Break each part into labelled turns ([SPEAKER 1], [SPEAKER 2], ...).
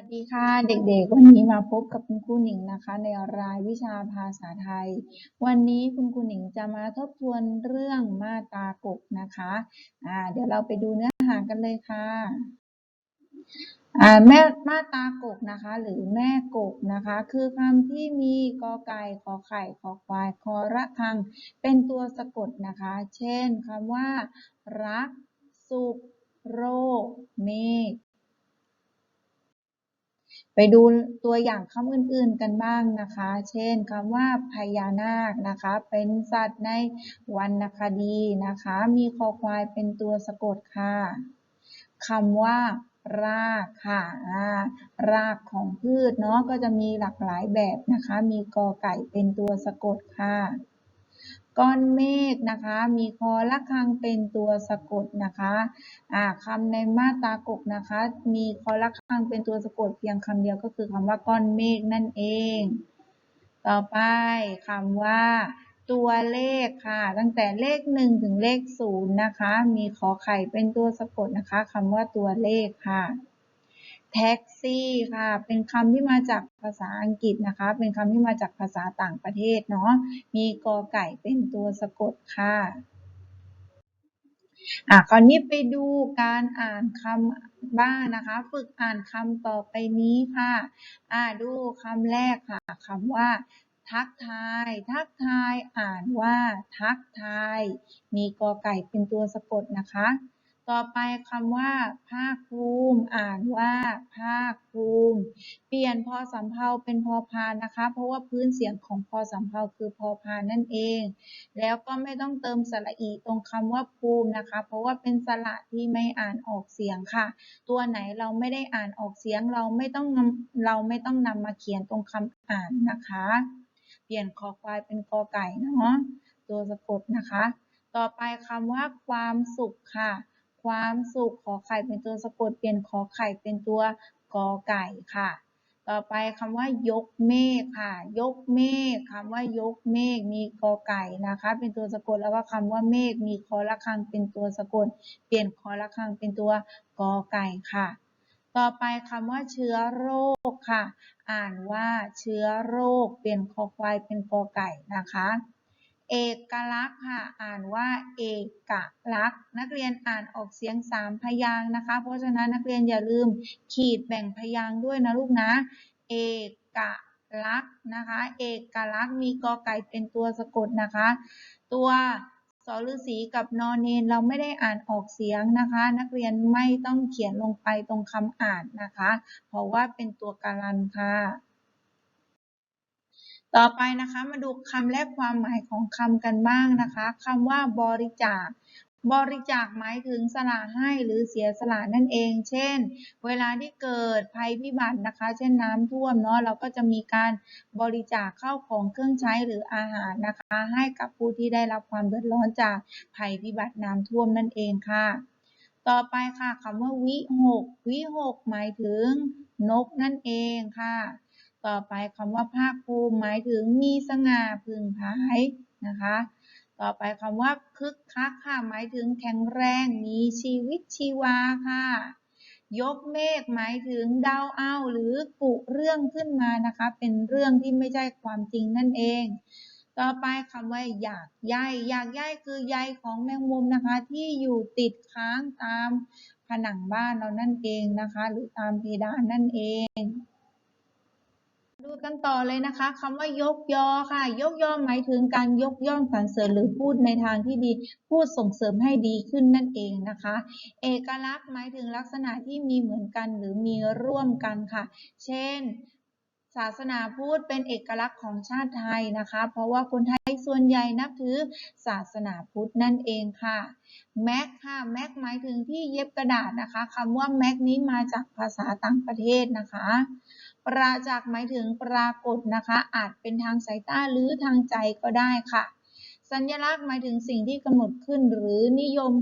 [SPEAKER 1] วัสดีค่ะเด็กๆ วันนี้มาพบกับคุณครูหนิงนะคะ ในรายวิชาภาษาไทย วันนี้คุณครูหนิงจะมาทบทวนเรื่องมาตากบนะคะอ่าเดี๋ยวเราไปดูเนื้อหากันเลยค่ะอ่าแม่มาตากบนะคะ หรือแม่กบนะคะ คือคำที่มีกอไก่ขอไข่ขอควายคอระฆัง เป็นตัวสะกดนะคะ เช่นคำว่า รัก สุข โรคเมฆ ไปดูตัวอย่างคำอื่นๆกันบ้างนะคะ เช่นคำว่าพญานาคนะคะ เป็นสัตว์ในวรรณคดีนะคะ มีคอควายเป็นตัวสะกดค่ะคำว่ารากค่ะรากของพืชเนาะก็จะมีหลากหลายแบบนะคะ มีกอไก่เป็นตัวสะกดค่ะ ก้อนเมฆนะคะ มีคอละคังเป็นตัวสะกดนะคะอ่าคำในมาตรากบนะคะ มีคอละคังเป็นตัวสะกดเพียงคำเดียวก็คือคำว่าก้อนเมฆนั่นเอง ต่อไปคำว่าตัวเลขค่ะ ตั้งแต่เลขหนึ่งถึงเลขศูนย์นะคะ มีขอไข่เป็นตัวสะกดนะคะคำว่าตัวเลขค่ะ แท็กซี่ค่ะ เป็นคำที่มาจากภาษาอังกฤษนะคะ เป็นคำที่มาจากภาษาต่างประเทศเนาะ มีกอไก่เป็นตัวสะกดค่ะ อะ คราวนี้ไปดูการอ่านคำบ้างนะคะ ฝึกอ่านคำต่อไปนี้ค่ะ อ่าดูคำแรกค่ะคำว่า ทักทาย ทักทาย อ่านว่า ทักทาย มีกอไก่เป็นตัวสะกดนะคะ ต่อไปคำว่า ภาคภูมิ อ่านว่า ภาคภูมิ เปลี่ยนพอสำเภาเป็นพอพานนะคะ เพราะว่าพื้นเสียงของพอสำเภาคือพอพานนั่นเอง แล้วก็ไม่ต้องเติมสระอีตรงคำว่าภูมินะคะ เพราะว่าเป็นสระที่ไม่อ่านออกเสียงค่ะ ตัวไหนเราไม่ได้อ่านออกเสียงเราไม่ต้องเราไม่ต้องนำมาเขียนตรงคำอ่านนะคะ เปลี่ยนคอควายเป็นกอไก่เนาะตัวสะกดนะคะ ต่อไปคำว่าความสุขค่ะ ความสุขขอไข่เป็นตัวสะกดเปลี่ยนขอไข่เป็นตัวกอไก่ค่ะ ต่อไปคำว่ายกเมฆค่ะ ยกเมฆคำว่ายกเมฆมีกอไก่นะคะ เป็นตัวสะกดแล้วก็คำว่าเมฆมีคอละคังเป็นตัวสะกด เปลี่ยนคอละคังเป็นตัวกอไก่ค่ะ ต่อไปคำว่าเชื้อโรคค่ะ อ่านว่าเชื้อโรคเปลี่ยนคอควายเป็นกอไก่นะคะ เอกลักษณ์ค่ะ อ่านว่าเอกลักษณ์ นักเรียนอ่านออกเสียงสามพยางค์นะคะ เพราะฉะนั้นนักเรียนอย่าลืมขีดแบ่งพยางค์ด้วยนะลูกนะ เอกลักษณ์นะคะ เอกลักษณ์มีกอไก่เป็นตัวสะกดนะคะ ตัวสฤษีกับนอนเนนเราไม่ได้อ่านออกเสียงนะคะ นักเรียนไม่ต้องเขียนลงไปตรงคำอ่านนะคะ เพราะว่าเป็นตัวการันค่ะ ต่อไปนะคะมาดูคำและความหมายของคำกันบ้างนะคะคำว่าบริจาค บริจาคหมายถึงสละให้หรือเสียสละนั่นเอง เช่น เวลาที่เกิดภัยพิบัตินะคะ เช่นน้ำท่วมเนาะเราก็จะมีการบริจาคเข้าของเครื่องใช้หรืออาหารนะคะ ให้กับผู้ที่ได้รับความเดือดร้อนจากภัยพิบัติน้ำท่วมนั่นเองค่ะ ต่อไปค่ะคำว่าวิหกวิหกหมายถึงนกนั่นเองค่ะ ต่อไปคำว่าภาคภูมิหมายถึงมีสง่าพึงพายนะคะ ต่อไปคำว่าคึกคักค่ะหมายถึงแข็งแรงมีชีวิตชีวาค่ะ ยกเมฆหมายถึงเดาเอาหรือกุเรื่องขึ้นมานะคะ เป็นเรื่องที่ไม่ใช่ความจริงนั่นเอง ต่อไปคำว่าอยากใยอยากใยคือใยของแมงมุมนะคะ ที่อยู่ติดค้างตามผนังบ้านเรานั่นเองนะคะ หรือตามเพดานนั่นเอง ดูกันต่อเลยนะคะคำว่ายกยอค่ะ ยกยอหมายถึงการยกย่องสรรเสริญหรือพูดในทางที่ดี พูดส่งเสริมให้ดีขึ้นนั่นเองนะคะ เอกลักษณ์หมายถึงลักษณะที่มีเหมือนกันหรือมีร่วมกันค่ะ เช่น ศาสนาพุทธเป็นเอกลักษณ์ของชาติไทยนะคะ เพราะว่าคนไทยส่วนใหญ่นับถือศาสนาพุทธนั่นเองค่ะแม็กค่ะแม็กหมายถึงที่เย็บกระดาษนะคะคำว่าแม็กนี้มาจากภาษาต่างประเทศนะคะ ประจักษ์หมายถึงปรากฏนะคะ อาจเป็นทางสายตาหรือทางใจก็ได้ค่ะ สัญลักษณ์หมายถึงสิ่งที่กำหนดขึ้นหรือนิยม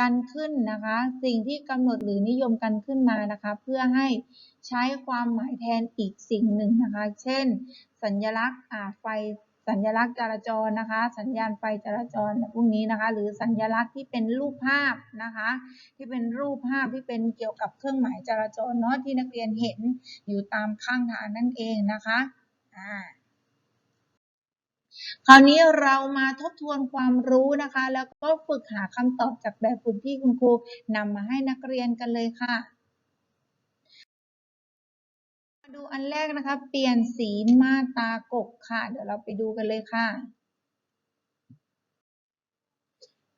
[SPEAKER 1] กันขึ้นนะคะ สิ่งที่กำหนดหรือนิยมกันขึ้นมานะคะ เพื่อให้ใช้ความหมายแทนอีกสิ่งหนึ่งนะคะ เช่น สัญลักษณ์อ่าไฟสสัญลักษณ์จราจรนะคะ สัญญาณไฟจราจรพวกนี้นะคะ หรือสัญลักษณ์ที่เป็นรูปภาพนะคะ ที่เป็นรูปภาพที่เป็นเกี่ยวกับเครื่องหมายจราจรเนาะที่นักเรียนเห็นอยู่ตามข้างทางนั่นเองนะคะอ่า คราวนี้เรามาทบทวนความรู้นะคะ แล้วก็ฝึกหาคำตอบจากแบบฝึกที่คุณครูนำมาให้นักเรียนกันเลยค่ะมาดูอันแรกนะคะ เปลี่ยนสีมาตากกค่ะ เดี๋ยวเราไปดูกันเลยค่ะ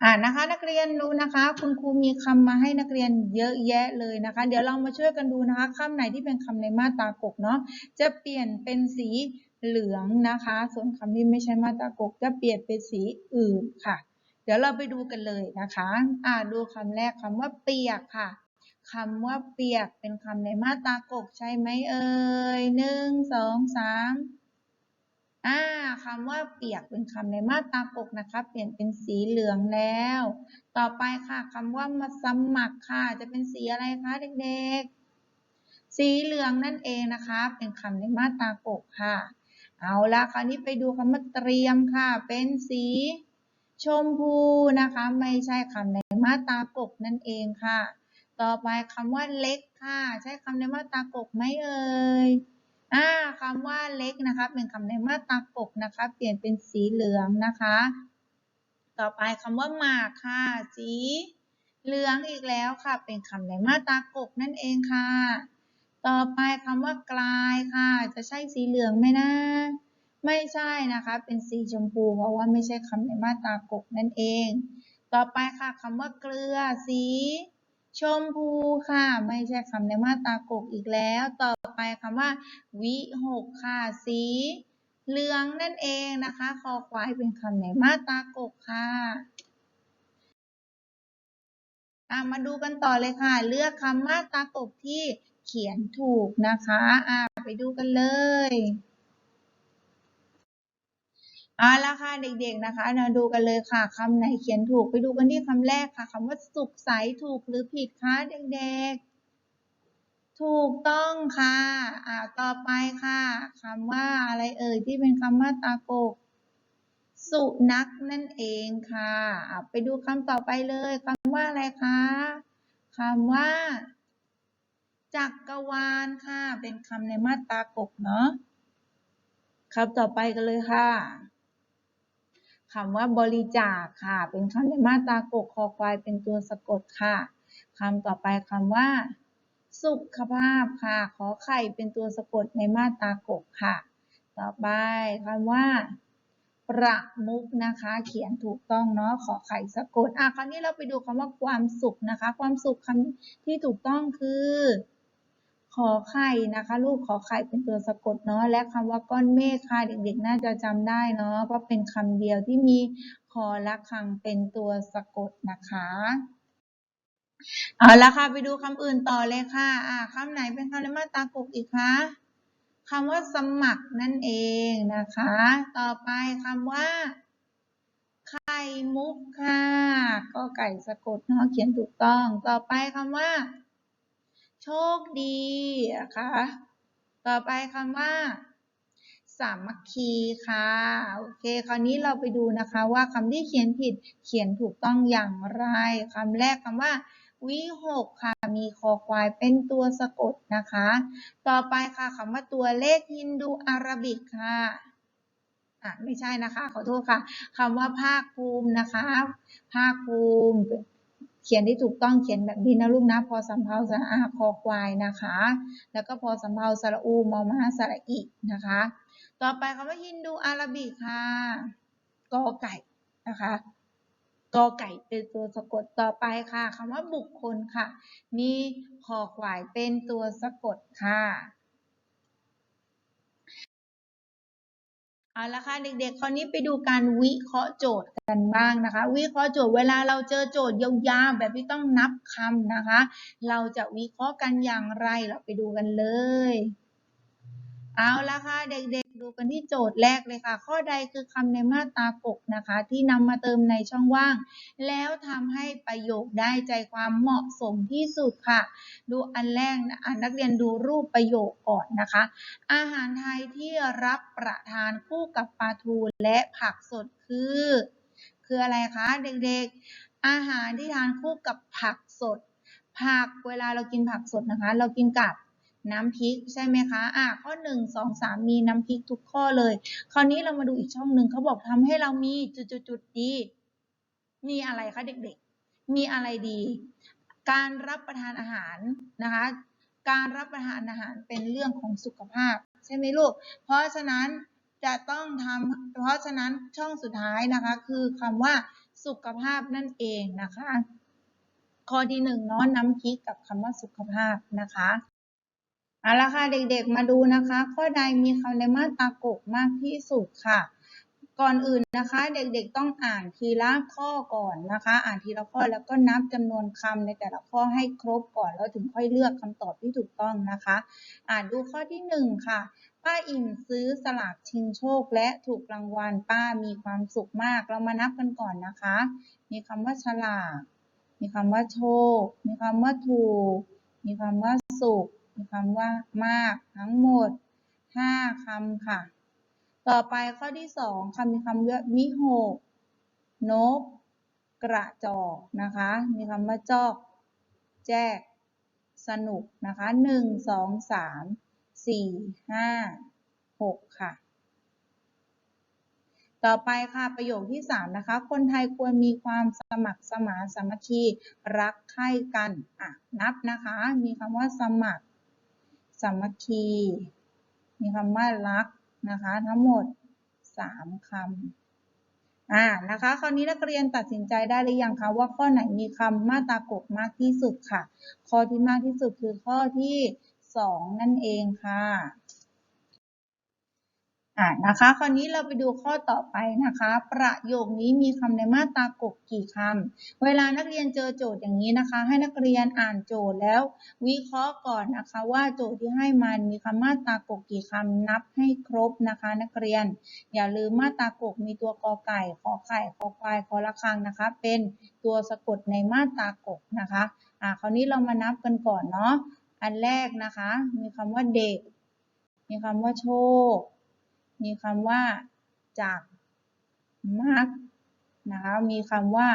[SPEAKER 1] อ่านะคะ นักเรียนดูนะคะ คุณครูมีคำมาให้นักเรียนเยอะแยะเลยนะคะ เดี๋ยวเรามาช่วยกันดูนะคะคำไหนที่เป็นคำในมาตรากกเนาะจะเปลี่ยนเป็นสี เหลืองนะคะ ส่วนคำที่ไม่ใช่มาตรากกจะเปลี่ยนเป็นสีอื่นค่ะ เดี๋ยวเราไปดูกันเลยนะคะ อ่าดูคำแรกคำว่าเปียกค่ะคำว่าเปียกเป็นคำในมาตรากกใช่ไหมเอ่ยหนึ่งสองสามอ่าคำว่าเปียกเป็นคำในมาตรากกนะคะ เปลี่ยนเป็นสีเหลืองแล้ว ต่อไปค่ะคำว่ามาสมัครค่ะ จะเป็นสีอะไรคะเด็กๆ สีเหลืองนั่นเองนะคะ เป็นคำในมาตรากกค่ะ เอาละคราวนี้ไปดูคำว่าเตรียมค่ะ เป็นสีชมพูนะคะ ไม่ใช่คำในมาตากกนั่นเองค่ะ ต่อไปคำว่าเล็กค่ะ ใช้คำในมาตากกไหมเอ่ยอ่าคำว่าเล็กนะคะ เป็นคำในมาตากกนะคะ เปลี่ยนเป็นสีเหลืองนะคะ ต่อไปคำว่าหมากค่ะ สีเหลืองอีกแล้วค่ะ เป็นคำในมาตากกนั่นเองค่ะ ต่อไปคำว่ากลายค่ะ จะใช่สีเหลืองไหมนะ ไม่ใช่นะคะ เป็นสีชมพู เพราะว่าไม่ใช่คำในมาตรากกนั่นเอง ต่อไปค่ะคำว่าเกลือสีชมพูค่ะ ไม่ใช่คำในมาตรากกอีกแล้ว ต่อไปคำว่า วิหกค่ะ สีเหลืองนั่นเองนะคะ คอควายเป็นคำในมาตรากกค่ะมาดูกันต่อเลยค่ะ เลือกคำมาตรากกที่ เขียนถูกนะคะอะไปดูกันเลยเอาละค่ะเด็กๆนะคะมาดูกันเลยค่ะคำไหนเขียนถูกไปดูกันที่คำแรกค่ะคำว่าสุขใสถูกหรือผิดคะเด็กๆ ถูกต้องค่ะอ่าต่อไปค่ะคำว่าอะไรเอ่ยที่เป็นคำว่าตากกสุนัขนั่นเองค่ะอ่าไปดูคำต่อไปเลยคำว่าอะไรคะคำว่า จักรวาลค่ะ เป็นคำในมาตรากกเนาะคำต่อไปกันเลยค่ะคำว่าบริจาคค่ะ เป็นคำในมาตรากกคอควายเป็นตัวสะกดค่ะคำต่อไปคำว่า สุขภาพค่ะ ขอไข่เป็นตัวสะกดในมาตรากกค่ะ ต่อไปคำว่า ประมุกนะคะ เขียนถูกต้องเนาะขอไข่สะกดอะคราวนี้เราไปดูคำว่าความสุขนะคะ ความสุขคำที่ถูกต้องคือ ขอไข่นะคะ ลูกขอไข่เป็นตัวสะกดเนาะและคำว่าก้อนเมฆค่ะเด็กๆ น่าจะจำได้เนาะเพราะเป็นคำเดียวที่มีคอและคังเป็นตัวสะกดนะคะเอาละค่ะไปดูคำอื่นต่อเลยค่ะอ่าคำไหนเป็นคำในมาตากกอีกคะคำว่าสมัครนั่นเองนะคะ ต่อไปคำว่าไข่มุกค่ะ ก็ไก่สะกดเนาะเขียนถูกต้อง ต่อไปคำว่า โชคดีนะคะต่อไปคำว่า สามัคคีค่ะ โอเค คราวนี้เราไปดูนะคะว่าคำที่เขียนผิดเขียนถูกต้องอย่างไรคำแรกคำว่า วิหกค่ะ มีคอควายเป็นตัวสะกดนะคะ ต่อไปค่ะคำว่าตัวเลขฮินดูอาราบิกค่ะอะไม่ใช่นะคะ ขอโทษค่ะคำว่าภาคภูมินะคะ ภาคภูมิ ขียนที่ถูกต้องเขียนแบบนี้นะลูกนะ พอสำเพาสระอาคอควายนะคะ แล้วก็พอสำเพาสระอูมอมาสระอินะคะ ต่อไปคำว่าฮินดูอาราบิกค่ะกอไก่นะคะกอไก่เป็นตัวสะกดต่อไปค่ะคำว่าบุคคลค่ะ มีคอควายเป็นตัวสะกดค่ะ เอาละค่ะเด็กๆ คราวนี้ไปดูการวิเคราะห์โจทย์กันบ้างนะคะ วิเคราะห์โจทย์เวลาเราเจอโจทย์ยาวๆแบบที่ต้องนับคำนะคะ เราจะวิเคราะห์กันอย่างไรเราไปดูกันเลย เอาละค่ะเด็กๆ ดูกันที่โจทย์แรกเลยค่ะ ข้อใดคือคำในมาตรากกนะคะ ที่นำมาเติมในช่องว่าง แล้วทำให้ประโยคได้ใจความเหมาะสมที่สุดค่ะ ดูอันแรกนะนักเรียนดูรูปประโยคก่อนนะคะ อาหารไทยที่รับประทานคู่กับปลาทูและผักสดคือ คืออะไรคะเด็กๆ อาหารที่ทานคู่กับผักสด ผักเวลาเรากินผักสดนะคะ เรากินกับ น้ำพริกใช่ไหมคะ อะข้อหนึ่งสองสามมีน้ำพริกทุกข้อเลย คราวนี้เรามาดูอีกช่องหนึ่งเขาบอกทำให้เรามีจุดๆๆดี มีอะไรคะเด็กๆ มีอะไรดี การรับประทานอาหารนะคะ การรับประทานอาหารเป็นเรื่องของสุขภาพ ใช่ไหมลูก เพราะฉะนั้นจะต้องทำเพราะฉะนั้นช่องสุดท้ายนะคะ คือคำว่าสุขภาพนั่นเองนะคะ ข้อที่หนึ่งเนาะน้ำพริกกับคำว่าสุขภาพนะคะ เอาละค่ะเด็กๆมาดูนะคะ ข้อใดมีคำในมาตรากกมากที่สุดค่ะ ก่อนอื่นนะคะ เด็กๆต้องอ่านทีละข้อก่อนนะคะ อ่านทีละข้อแล้วก็นับจำนวนคำในแต่ละข้อให้ครบก่อนแล้วถึงค่อยเลือกคำตอบที่ถูกต้องนะคะ อ่านดูข้อที่หนึ่งค่ะป้าอิ่มซื้อสลากชิงโชคและถูกรางวัลป้ามีความสุขมาก เรามานับกันก่อนนะคะ มีคำว่าฉลาก มีคำว่าโชค มีคำว่าถูก มีคำว่าสุข มีคำว่ามากทั้งหมด 5 คำค่ะ ต่อไปข้อที่สองคำมีคำว่าวิหกนก กระจอกนะคะ มีคำว่าจอก แจก สนุกนะคะหนึ่งสองสามสี่ห้าหกค่ะต่อไปค่ะประโยคที่สามนะคะ คนไทยควรมีความสมัครสมานสามัคคีรักใคร่กันอะนับนะคะ มีคำว่าสมัคร สามัคคี มีคำว่ารักนะคะ ทั้งหมดสามคำอ่านะคะ คราวนี้นักเรียนตัดสินใจได้หรือยังคะว่าข้อไหนมีคำมาตากกมากที่สุดค่ะ ข้อที่มากที่สุดคือข้อที่สองนั่นเองค่ะ อ่านะคะ คราวนี้เราไปดูข้อต่อไปนะคะ ประโยคนี้มีคำในมาตรากกกี่คำเวลานักเรียนเจอโจทย์อย่างนี้นะคะ ให้นักเรียนอ่านโจทย์แล้ว วิเคราะห์ก่อนนะคะ ว่าโจทย์ที่ให้มันมีคำมาตรากกกี่คำนับให้ครบนะคะ นักเรียน อย่าลืมมาตรากกมีตัวกอไก่ขอไข่ขอควายขอระฆังนะคะ เป็นตัวสะกดในมาตรากกนะคะอ่าคราวนี้เรามานับกันก่อนเนาะอันแรกนะคะ มีคำว่าเด็ก มีคำว่าโชค มีคำว่าจักมักนะคะมีคำว่า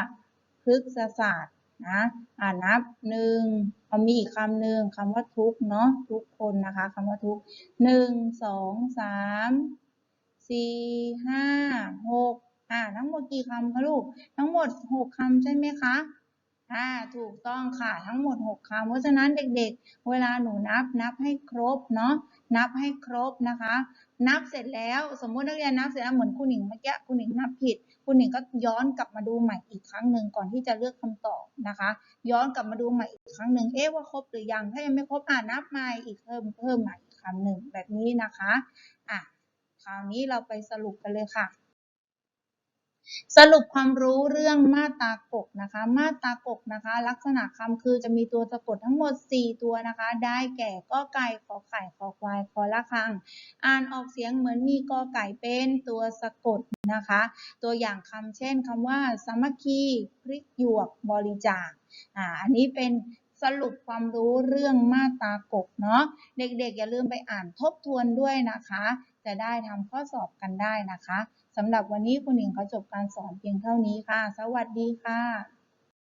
[SPEAKER 1] พฤกษศาสตร์นะอ่านับหนึ่งเอามีอีกคำหนึ่งคำว่าทุกเนาะทุกคนนะคะคำว่าทุกหนึ่งสองสามสี่ห้าหกอ่าทั้งหมดกี่คำคะลูกทั้งหมดหกคำใช่ไหมคะอ่าถูกต้องค่ะทั้งหมด6คำเพราะฉะนั้นเด็กๆ เวลาหนูนับนับให้ครบเนาะ นับให้ครบนะคะ นับเสร็จแล้วสมมุตินักเรียนนับเสร็จแล้วเหมือนคุณหนิงเมื่อกี้คุณหนิงนับผิด คุณหนิงก็ย้อนกลับมาดูใหม่อีกครั้งหนึ่งก่อนที่จะเลือกคำตอบนะคะ ย้อนกลับมาดูใหม่อีกครั้งหนึ่งเอ๊ะว่าครบหรือยังถ้ายังไม่ครบอ่านับใหม่อีกเพิ่มเพิ่มใหม่อีกคำหนึ่งแบบนี้นะคะอะคราวนี้เราไปสรุปกันเลยค่ะ สรุปความรู้เรื่องมาตากกนะคะ มาตากกนะคะ ลักษณะคำคือจะมีตัวสะกดทั้งหมด 4 ตัวนะคะ ได้แก่ก็ไก่ขอไข่ขอควายขอละคัง อ่านออกเสียงเหมือนมีกอไก่เป็นตัวสะกดนะคะ ตัวอย่างคำเช่นคำว่าสามัคคีพริกหยวกบริจาคอ่าอันนี้เป็นสรุปความรู้เรื่องมาตากกเนาะเด็กๆ อย่าลืมไปอ่านทบทวนด้วยนะคะ จะได้ทำข้อสอบกันได้นะคะ สำหรับวันนี้คุณหนิงขอจบการสอนเพียงเท่านี้ค่ะ สวัสดีค่ะ